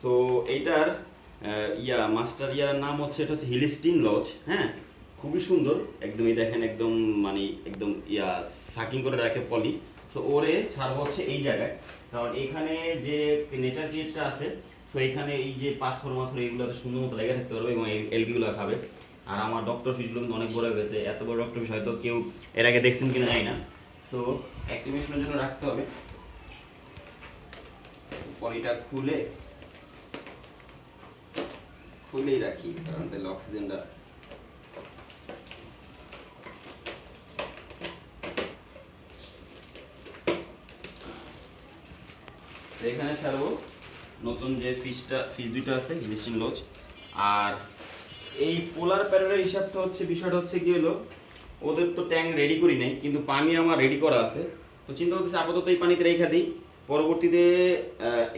So এইটার ইয়া, master ইয়ার নাম হচ্ছে, এটা হচ্ছে হিলিস্টিন লজ হ্যাঁ? খুবই সুন্দর, একদমই দেখেন, একদম মানে একদম, ইয়া, সাকিং করে রাখে পলি। সো ওরে ছাড়বো হচ্ছে এই জায়গায়। কারণ এখানে যে নেচার ক্রিয়েটটা আছে সো এখানে এই যে পাথর, মাথর এগুলোতে সুন্দর মতো লেগে থাকতে পারবে এবং এলবিগুলো খাবে। আর আমার ডক্টর ফিসগুলো কিন্তু অনেক বড় হয়ে গেছে, এত বড় ডক্টর ফিস হয়তো কেউ এর আগে দেখছেন কিনা জানি না। সো অ্যাক্টিভেশনের জন্য রাখতে হবে। পলিটা খুলে খুলেই রাখি, কারণ তাহলে অক্সিজেনটা এখানে ছাড়বো নতুন যে ফিশটা, ফিশ দুইটা আছে ইলিশিন লজ। আর এই পোলার প্যারের হিসাবটা হচ্ছে, বিষয়টা হচ্ছে কি হলো, ওদের তো ট্যাঙ্ক রেডি করি নাই, কিন্তু পানি আমার রেডি করা আছে। তো চিন্তা করতেছি আপাতত এই পানিতে রেখে দিই। পরবর্তীতে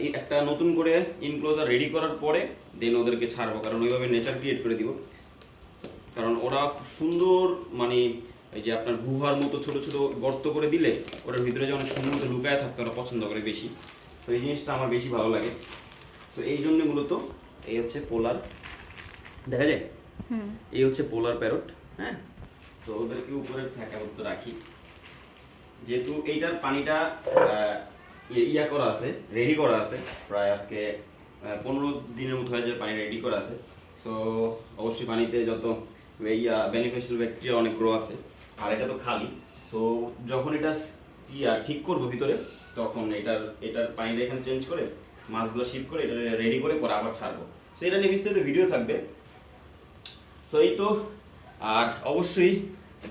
এই একটা নতুন করে ইনক্লোজার রেডি করার পরে দেন ওদেরকে ছাড়বো কারণ ওইভাবে নেচার ক্রিয়েট করে দিব। কারণ ওরা খুব সুন্দর মানে এই যে আপনার গুহার মতো ছোট ছোট গর্ত করে দিলে ওটার ভিতরে যে অনেক সুন্দর মতো লুকায় থাকতে ওরা পছন্দ করে বেশি। তো এই জিনিসটা আমার বেশি ভালো লাগে। তো এই জন্য মূলত এই হচ্ছে পোলার দেখা যায়? এই হচ্ছে পোলার প্যারট হ্যাঁ? তো ওদেরকে উপরে থাকা মতো রাখি। যেহেতু এইটার পানিটা ইয়ে- ইয়া করা আছে রেডি করা আছে। প্রায় আজকে পনেরো দিনের মতো হয়ে যায় পানি রেডি করা আছে। সো অবশ্যই পানিতে যত ইয়া বেনিফিশিয়াল ব্যাকটেরিয়া অনেক গ্রো আছে। আর এটা তো খালি। সো যখন এটা ইয়া, ঠিক করব ভিতরে, তখন এটার এটার পানিটা এখানে চেঞ্জ করে, মাছগুলো শিফট করে এটা রেডি করে পরে আবার ছাড়বো। সো এটা নিয়ে বিস্তারিত ভিডিও থাকবে। সো এই তো, আর অবশ্যই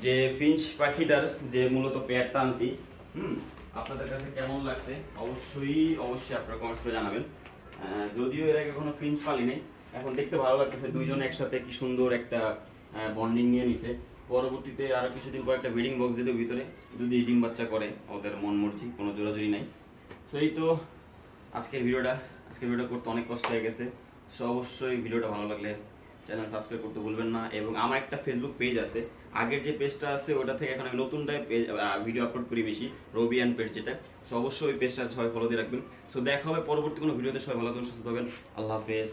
যে ফিঞ্চ পাখিটার যে মূলত পেয়ারটা আনছি, হুম আপনাদের কাছে কেমন লাগছে? অবশ্যই অবশ্যই আপনারা কমেন্টস করে জানাবেন। যদিও এর আগে কোনো ফিঞ্চ পালি নেই, এখন দেখতে ভালো লাগতেছে দুইজন একসাথে কি সুন্দর একটা বন্ডিং নিয়ে নিছে। পরবর্তীতে আরও কিছুদিন পর একটা ব্রিডিং বক্স দিতে ভিতরে। যদি ডিম বাচ্চা করে, ওদের মন মর্জি, কোনো জোরাজুরি নাই। তো এই তো আজকের ভিডিওটা, আজকের ভিডিও করতে অনেক কষ্ট হয়ে গেছে। সো অবশ্যই ভিডিওটা ভালো লাগলে চ্যানেল সাবস্ক্রাইব করতে ভুলবেন না। এবং আমার একটা ফেসবুক পেজ আছে। আগের যে পেজটা আছে, ওটা থেকে এখন আমি নতুন টাইপ পেজ ভিডিও আপলোড করি বেশি রবি অ্যান্ড পেজ যেটা। সো অবশ্যই ওই পেজটা সবাই ফলো দিয়ে রাখবেন। সো দেখা হবে পরবর্তী কোনো ভিডিওতে সবাই ভালো থাকবেন, সুস্থ থাকবেন। আল্লাহ হাফেজ।